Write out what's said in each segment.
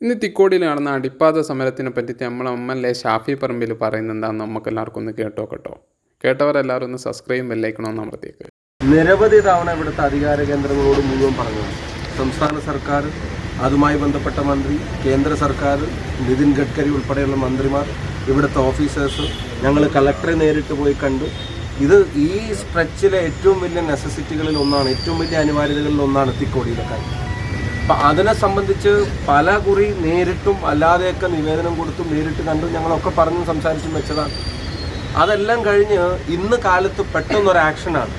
ഇന്ന് തിക്കോടിയിൽ നടന്ന അടിപ്പാത സമരത്തിനെ പറ്റിയിട്ട് എൽ എ ഷാഫി പറമ്പിൽ പറയുന്നത് എന്താണെന്ന് നമുക്ക് എല്ലാവർക്കും ഒന്ന് കേട്ടോ കേട്ടോ. കേട്ടവരെല്ലാവരും ഒന്ന് സബ്സ്ക്രൈബ് ബെല്ലൈക്കണമെന്ന് അമർത്തിയേക്ക്. നിരവധി തവണ ഇവിടുത്തെ അധികാര കേന്ദ്രങ്ങളോട് മുഴുവൻ പറഞ്ഞു. സംസ്ഥാന സർക്കാർ അതുമായി ബന്ധപ്പെട്ട മന്ത്രി കേന്ദ്ര സർക്കാർ നിതിൻ ഗഡ്കരി ഉൾപ്പെടെയുള്ള മന്ത്രിമാർ ഇവിടുത്തെ ഓഫീസേഴ്സ് ഞങ്ങൾ കളക്ടറെ നേരിട്ട് പോയി കണ്ടു. ഇത് ഈ സ്ട്രെച്ചിലെ ഏറ്റവും വലിയ നെസസിറ്റികളിൽ ഒന്നാണ് ഏറ്റവും വലിയ അനിവാര്യതകളിൽ ഒന്നാണ് തിക്കോടിയിലെ കാര്യം. അപ്പം അതിനെ സംബന്ധിച്ച് പല കുറി നേരിട്ടും അല്ലാതെയൊക്കെ നിവേദനം കൊടുത്തും നേരിട്ട് കണ്ടും ഞങ്ങളൊക്കെ പറഞ്ഞും സംസാരിച്ചും വെച്ചതാണ്. അതെല്ലാം കഴിഞ്ഞ് ഇന്ന് കാലത്ത് പെട്ടെന്നൊരു ആക്ഷനാണ്.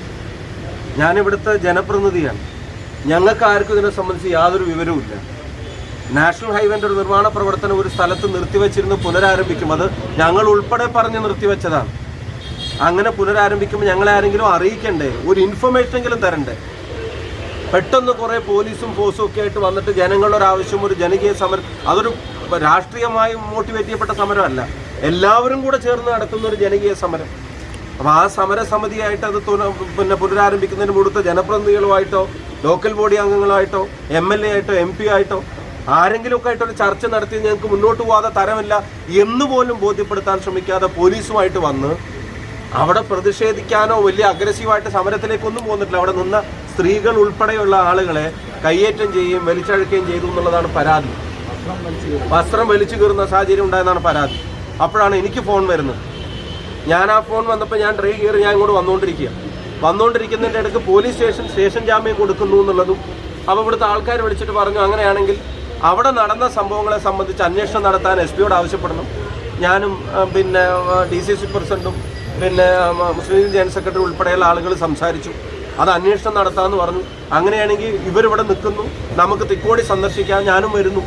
ഞാനിവിടുത്തെ ജനപ്രതിനിധിയാണ്. ഞങ്ങൾക്ക് ആർക്കും ഇതിനെ സംബന്ധിച്ച് യാതൊരു വിവരവുമില്ല നാഷണൽ ഹൈവേന്റെ ഒരു നിർമ്മാണ പ്രവർത്തനം ഒരു സ്ഥലത്ത് നിർത്തിവെച്ചിരുന്ന് പുനരാരംഭിക്കും. അത് ഞങ്ങൾ ഉൾപ്പെടെ പറഞ്ഞ് നിർത്തിവെച്ചതാണ്. അങ്ങനെ പുനരാരംഭിക്കുമ്പോൾ ഞങ്ങളെ ആരെങ്കിലും അറിയിക്കണ്ടേ? ഒരു ഇൻഫർമേഷൻ എങ്കിലും തരണ്ടേ? പെട്ടെന്ന് കുറേ പോലീസും ഫോഴ്സും ഒക്കെ ആയിട്ട് വന്നിട്ട് ജനങ്ങളുടെ ഒരു ആവശ്യം ഒരു ജനകീയ സമരം അതൊരു രാഷ്ട്രീയമായി മോട്ടിവേറ്റ് ചെയ്യപ്പെട്ട സമരമല്ല. എല്ലാവരും കൂടെ ചേർന്ന് നടത്തുന്ന ഒരു ജനകീയ സമരം. അപ്പോൾ ആ സമരസമിതിയായിട്ട് അത് പിന്നെ പുനരാരംഭിക്കുന്നതിന് മുടുത്ത ജനപ്രതിനിധികളുമായിട്ടോ ലോക്കൽ ബോഡി അംഗങ്ങളായിട്ടോ എം എൽ എ ആയിട്ടോ എം പി ആയിട്ടോ ആരെങ്കിലുമൊക്കെ ആയിട്ടൊരു ചർച്ച നടത്തി ഞങ്ങൾക്ക് മുന്നോട്ട് പോകാതെ തരമില്ല എന്ന് പോലും ബോധ്യപ്പെടുത്താൻ ശ്രമിക്കാതെ പോലീസുമായിട്ട് വന്ന് അവിടെ പ്രതിഷേധിക്കാനോ വലിയ അഗ്രസീവായിട്ട് സമരത്തിലേക്കൊന്നും പോന്നിട്ടില്ല അവിടെ നിന്ന സ്ത്രീകൾ ഉൾപ്പെടെയുള്ള ആളുകളെ കയ്യേറ്റം ചെയ്യുകയും വലിച്ചഴക്കുകയും ചെയ്തു എന്നുള്ളതാണ് പരാതി. വസ്ത്രം വലിച്ചു കീറുന്ന സാഹചര്യം ഉണ്ടായെന്നാണ് പരാതി. അപ്പോഴാണ് എനിക്ക് ഫോൺ വരുന്നത്. ഞാൻ ആ ഫോൺ വന്നപ്പോൾ ഞാൻ ട്രെയിൻ കയറി ഞാൻ ഇങ്ങോട്ട് വന്നുകൊണ്ടിരിക്കുക. വന്നുകൊണ്ടിരിക്കുന്നതിന്റെ ഇടയ്ക്ക് പോലീസ് സ്റ്റേഷൻ സ്റ്റേഷൻ ജാമ്യം കൊടുക്കുന്നു എന്നുള്ളതും അപ്പോൾ ഇവിടുത്തെ ആൾക്കാർ വിളിച്ചിട്ട് പറഞ്ഞു അങ്ങനെയാണെങ്കിൽ അവിടെ നടന്ന സംഭവങ്ങളെ സംബന്ധിച്ച് അന്വേഷണം നടത്താൻ എസ് പിയോട് ആവശ്യപ്പെടണം. ഞാനും പിന്നെ ഡി സി സി പ്രസിഡന്റും പിന്നെ മുസ്ലിം ലീഗ് ജനറൽ സെക്രട്ടറി ഉൾപ്പെടെയുള്ള ആളുകൾ സംസാരിച്ചു. അത് അന്വേഷണം നടത്താമെന്ന് പറഞ്ഞു. അങ്ങനെയാണെങ്കിൽ ഇവരിവിടെ നിൽക്കുന്നു. നമുക്ക് തിക്കോടി സന്ദർശിക്കാം ഞാനും വരുന്നു.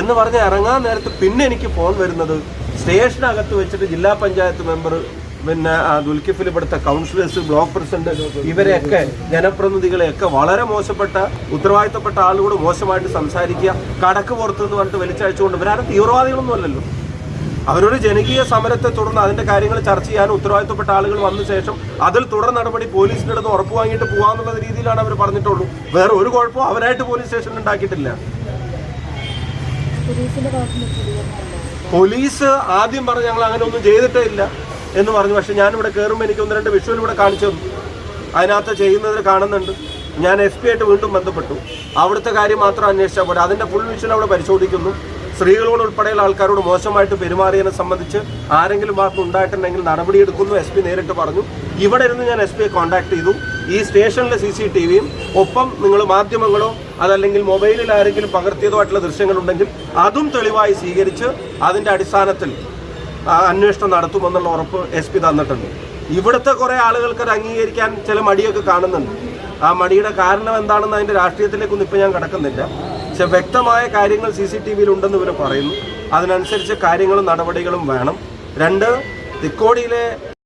എന്ന് പറഞ്ഞ് ഇറങ്ങാൻ നേരത്ത് പിന്നെ എനിക്ക് ഫോൺ വരുന്നത് സ്റ്റേഷനകത്ത് വെച്ചിട്ട് ജില്ലാ പഞ്ചായത്ത് മെമ്പർ പിന്നെ ആ, ദുൽക്കിഫിൽ ഇവിടുത്തെ കൗൺസിലേഴ്സ് ബ്ലോക്ക് പ്രസിഡന്റ് ഇവരെയൊക്കെ ജനപ്രതിനിധികളെയൊക്കെ വളരെ മോശപ്പെട്ട ഉത്തരവാദിത്തപ്പെട്ട ആളുകളോട് മോശമായിട്ട് സംസാരിക്കുക കടക്ക് പുറത്തു നിന്ന് പറഞ്ഞിട്ട് വലിച്ചയച്ചുകൊണ്ട് ഇവരാരും തീവ്രവാദികളൊന്നും അല്ലല്ലോ അവരൊരു ജനകീയ സമരത്തെ തുടർന്ന് അതിന്റെ കാര്യങ്ങൾ ചർച്ച ചെയ്യാൻ ഉത്തരവാദിത്തപ്പെട്ട ആളുകൾ വന്ന ശേഷം അതിൽ തുടർ നടപടി പോലീസിന്റെ അടുത്ത് ഉറപ്പ് വാങ്ങിയിട്ട് പോകാമെന്നുള്ള രീതിയിലാണ് അവർ പറഞ്ഞിട്ടുള്ളൂ. വേറെ ഒരു കുഴപ്പവും അവരായിട്ട് പോലീസ് സ്റ്റേഷനിൽ ഉണ്ടാക്കിയിട്ടില്ല. പോലീസ് ആദ്യം പറഞ്ഞ് ഞങ്ങൾ അങ്ങനെ ഒന്നും ചെയ്തിട്ടേ ഇല്ല എന്ന് പറഞ്ഞു. പക്ഷെ ഞാനിവിടെ കയറുമ്പോൾ എനിക്ക് ഒന്ന് രണ്ട് വിഷ്വൽ ഇവിടെ കാണിച്ചു തന്നു. അതിനകത്ത് ചെയ്യുന്നതിൽ കാണുന്നുണ്ട്. ഞാൻ എസ് പി ആയിട്ട് വീണ്ടും ബന്ധപ്പെട്ടു. അവിടുത്തെ കാര്യം മാത്രം അന്വേഷിച്ചാൽ പോരാ. അതിന്റെ ഫുൾ വിഷ്വൽ അവിടെ പരിശോധിക്കുന്നു. സ്ത്രീകളോട് ഉൾപ്പെടെയുള്ള ആൾക്കാരോട് മോശമായിട്ട് പെരുമാറിയതിനെ സംബന്ധിച്ച് ആരെങ്കിലും ഭാഗത്ത് ഉണ്ടായിട്ടുണ്ടെങ്കിൽ നടപടിയെടുക്കുന്നു എസ് പി നേരിട്ട് പറഞ്ഞു. ഇവിടെ ഇരുന്ന് ഞാൻ എസ് പിയെ കോൺടാക്ട് ചെയ്തു. ഈ സ്റ്റേഷനിലെ സി സി ടി വിയും ഒപ്പം നിങ്ങൾ മാധ്യമങ്ങളോ അതല്ലെങ്കിൽ മൊബൈലിൽ ആരെങ്കിലും പകർത്തിയതോ ആയിട്ടുള്ള ദൃശ്യങ്ങളുണ്ടെങ്കിൽ അതും തെളിവായി സ്വീകരിച്ച് അതിന്റെ അടിസ്ഥാനത്തിൽ അന്വേഷണം നടത്തുമെന്നുള്ള ഉറപ്പ് എസ് പി തന്നിട്ടുണ്ട്. ഇവിടുത്തെ കുറേ ആളുകൾക്ക് അത് അംഗീകരിക്കാൻ ചില മടിയൊക്കെ കാണുന്നുണ്ട്. ആ മടിയുടെ കാരണം എന്താണെന്ന് അതിന്റെ രാഷ്ട്രീയത്തിലേക്കൊന്നും ഇപ്പം ഞാൻ കിടക്കുന്നില്ല. പക്ഷെ വ്യക്തമായ കാര്യങ്ങൾ സി സി ടി വിയിൽ ഉണ്ടെന്ന് ഇവർ പറയുന്നു. അതിനനുസരിച്ച് കാര്യങ്ങളും നടപടികളും വേണം. രണ്ട് തിക്കോടിയിലെ